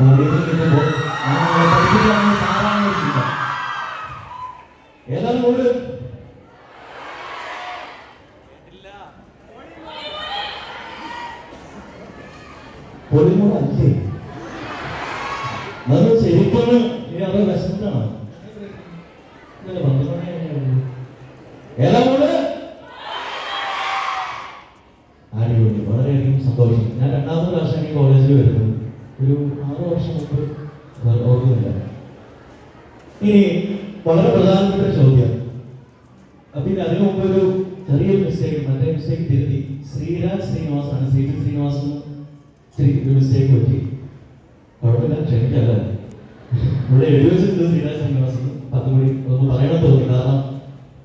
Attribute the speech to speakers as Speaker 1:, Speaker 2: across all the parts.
Speaker 1: കോളേജിൽ കിട്ടുമ്പോൾ പഠിപ്പിക്കാനുള്ള സാധാരണ ഏതാണ് മോൾ പൊളിമോൾ അല്ലേ നമ്മൾ ശരിക്കും ഇനി അത് വിശന്നിട്ടാണ് ഏതാ വളരെയധികം സന്തോഷം ഞാൻ രണ്ടാമത്തെ പ്രാവശ്യം ഈ കോളേജിൽ വരുന്നു. ഒരു ആറ് വർഷം മുമ്പ് ഓ- ഇനി വളരെ പ്രധാനപ്പെട്ട ചോദ്യം. പിന്നെ അതിനു മുമ്പ് ഒരു ചെറിയൊരു മിസ്റ്റേക്ക് മറ്റേ മിസ്റ്റേക്ക് തിരുത്തി. ശ്രീരാജ് ശ്രീനിവാസ് ആണ് ശ്രീജി ശ്രീനിവാസ് മിസ്റ്റേക്ക് പറ്റി. കുഴപ്പമില്ല. ക്ഷമിക്കല്ല. ഇവിടെ എഴുതി വെച്ചിട്ടുണ്ട് ശ്രീരാജ് ശ്രീനിവാസ് പത്ത് മണി ഒന്ന് പറയണം തോന്നി. കാരണം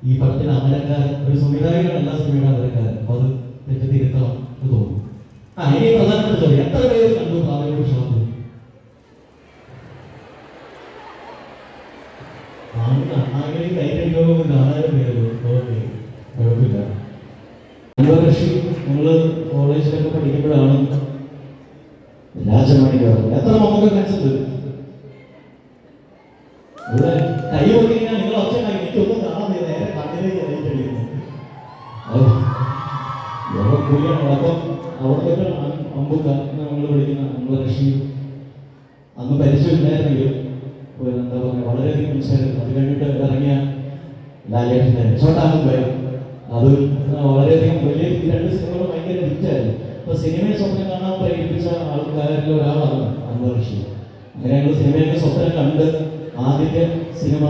Speaker 1: ഈ പടത്തിന് അമരക്കാരൻ ഒരു സംവിധായകനല്ല സംവിധായകൻ അമരക്കാരൻ. അപ്പൊ അത് തെറ്റ് തിരുത്തണം എന്ന് തോന്നുന്നു ആ ഇനി പ്രധാനപ്പെട്ട എത്ര പേര് കണ്ടു പ്രാഥമിക ഷോപ്പ് അങ്ങനെ കൈകടിക്കുമ്പോൾ കാണാനും പേര് ഓക്കെ. കുഴപ്പമില്ല. അൻവറഷി നമ്മൾ കോളേജിലൊക്കെ പഠിക്കുമ്പോഴാണ് രാജമണി കയറുന്നത്. എത്ര നമുക്ക് കഴിച്ചത് ഇവിടെ കൈ പൊട്ടിക്കാൻ നിങ്ങൾ ഒച്ച ഉണ്ടാക്കി എനിക്കൊന്നും വയ്യ. നേരെ കണ്ണിലേക്ക് ലൈറ്റ് അപ്പം അവിടെ അമ്പുക്ക നമ്മൾ പഠിക്കുന്ന അൻവറഷി അന്ന് പരിചയമില്ലായിരുന്നെങ്കിലും എന്താ പറയുക വളരെയധികം മനസ്സിലായിരുന്നു അത് കഴിഞ്ഞിട്ട് ഇറങ്ങിയ ലാലേട്ടന്റെ ചോട്ടാമുംബൈ അത് വളരെയധികം വലിയ രണ്ട് സിനിമകൾ ഭയങ്കര ഹിറ്റായിരുന്നു അപ്പൊ സിനിമയെ സ്വപ്നം കാണാൻ പ്രേരിപ്പിച്ച ആൾക്കാരിൽ ഒരാളാണ് അൻവർ ഋഷി. അങ്ങനെ ഞങ്ങൾ സിനിമയൊക്കെ സ്വപ്നം കണ്ട് ആദ്യത്തെ സിനിമ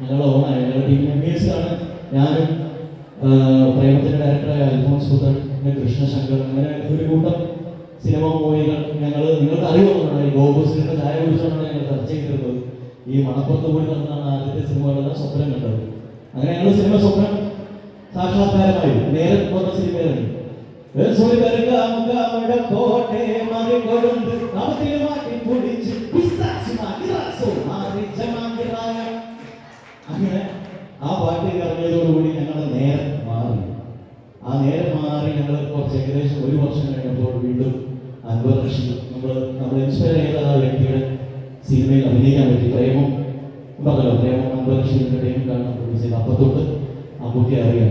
Speaker 1: ഞങ്ങൾ ഓണായി. ഞങ്ങളുടെ ടീം മെമ്പേഴ്സാണ് ഞാനും പ്രേമത്തിന്റെ ഡയറക്ടറായ അൽഫോൺസ് പുത്തൻ പിന്നെ കൃഷ്ണശങ്കർ അങ്ങനെ ഒരു കൂട്ടം സിനിമ മൂവികൾ ഞങ്ങൾ നിങ്ങൾക്ക് അറിവുള്ളതാണ് ഈ ഗോപുസിനിയുടെ ചായ കുറിച്ചാണ് ഞങ്ങൾ ചർച്ച ചെയ്തിരുന്നത് ഈ മണപ്പുറത്ത് പോയി നടന്നാണ് ആദ്യത്തെ സിനിമകളെല്ലാം സ്വപ്നം കണ്ടത്. അങ്ങനെ ഞങ്ങൾ സിനിമ സ്വപ്നം സാക്ഷാത്കാരമായി. നേരെ പോകുന്ന ജമാങ്കിറായ അങ്ങനെ ആ പാട്ട് ഇറങ്ങിയതോടുകൂടി ഞങ്ങൾ നേരെ മാറി. ആ നേരം മാറി ഞങ്ങൾ കുറച്ച് ഏകദേശം ഒരു വർഷം കഴിഞ്ഞപ്പോൾ വീണ്ടും അൻവർ റഷീദ് നമ്മൾ നമ്മൾ ഇൻസ്പയർ ചെയ്ത ആ വ്യക്തിയുടെ സിനിമയിൽ അഭിനയിക്കാൻ പറ്റി. പ്രേമം പറഞ്ഞല്ലോ പ്രേമം അൻവർ റഷീദിന്റെ പ്രേമം കാണാൻ പ്രൊഡ്യൂസ് അപ്പൊ തൊട്ട് അമ്മൂട്ടി അറിയാം.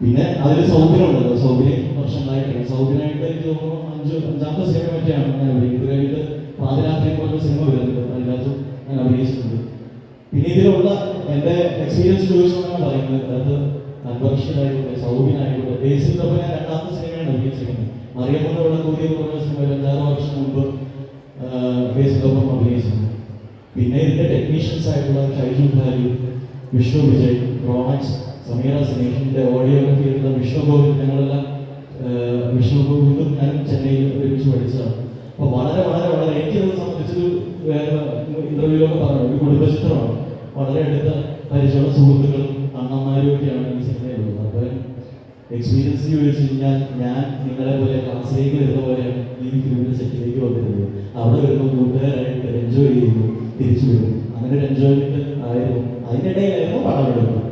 Speaker 1: പിന്നെ അതിൽ സൗബിനുണ്ടല്ലോ സൗബിനെ വർഷങ്ങളായിട്ട് സൗബിനായിട്ട് എനിക്ക് തോന്നുന്നു അഞ്ച് അഞ്ചാമത്തെ സിനിമ പറ്റിയാണ് ഞാൻ അഭിനയിക്കുന്നത്. പാതിരാത്രി പോലുള്ള സിനിമ വരുന്നുണ്ട്. അതിനകത്തും ഞാൻ അഭിനയിച്ചിട്ടുണ്ട്. പിന്നെ ഇതിലുള്ള എന്റെ എക്സ്പീരിയൻസ് ചോദിച്ചു പറയുന്നത് അത് അൻവർഷനായിക്കോട്ടെ സൗബിനായിക്കോട്ടെ ഞാൻ രണ്ടാമത്തെ സിനിമയാണ് അഭിനയിച്ചിരിക്കുന്നത് മറിയമ്മ ഉള്ള കൂടിയ പറഞ്ഞ സിനിമയിൽ അഞ്ചാറ് വർഷം മുമ്പ് ബേസിലൊപ്പം അഭിനയിച്ചിരുന്നു. പിന്നെ ഇതിന്റെ ടെക്നീഷ്യൻസ് ആയിട്ടുള്ള ഷൈജു ഭാര്യ വിഷ്ണു വിജയ് സമീറ സിനേഷിന്റെ ഓഡിയോഗ്രഫി എടുത്ത വിഷ്ണു ഞങ്ങളെല്ലാം വിഷ്ണു ഞാനും ചെന്നൈയിൽ ഒരുമിച്ച് പഠിച്ചതാണ്. അപ്പോൾ വളരെ വളരെ വളരെ എനിക്കത് സംബന്ധിച്ചൊരു ഇന്റർവ്യൂലൊക്കെ പറഞ്ഞു ഒരു കുടുംബചിത്രമാണ്. വളരെ അടുത്ത പരിചയമുള്ള സുഹൃത്തുക്കളും അണ്ണന്മാരും ഒക്കെയാണ്. എക്സ്പീരിയൻസ് ചോദിച്ചു കഴിഞ്ഞാൽ ഞാൻ നിങ്ങളെ പോലെ ക്ലാസ്സിലേക്ക് വരുന്ന പോലെയാണ് ഈ ഫിലിമിന്റെ സെറ്റിലേക്ക് വന്നിരുന്നത് അവിടെ വരുമ്പോൾ കൂട്ടുകാരായിട്ട് എൻജോയ് ചെയ്യുന്നു തിരിച്ചു വരുന്നു അങ്ങനെ ഒരു എൻജോയ്മെന്റ് ആയിരുന്നു. അതിനിടയിലായിരുന്നു പടം എടുക്കുന്നത്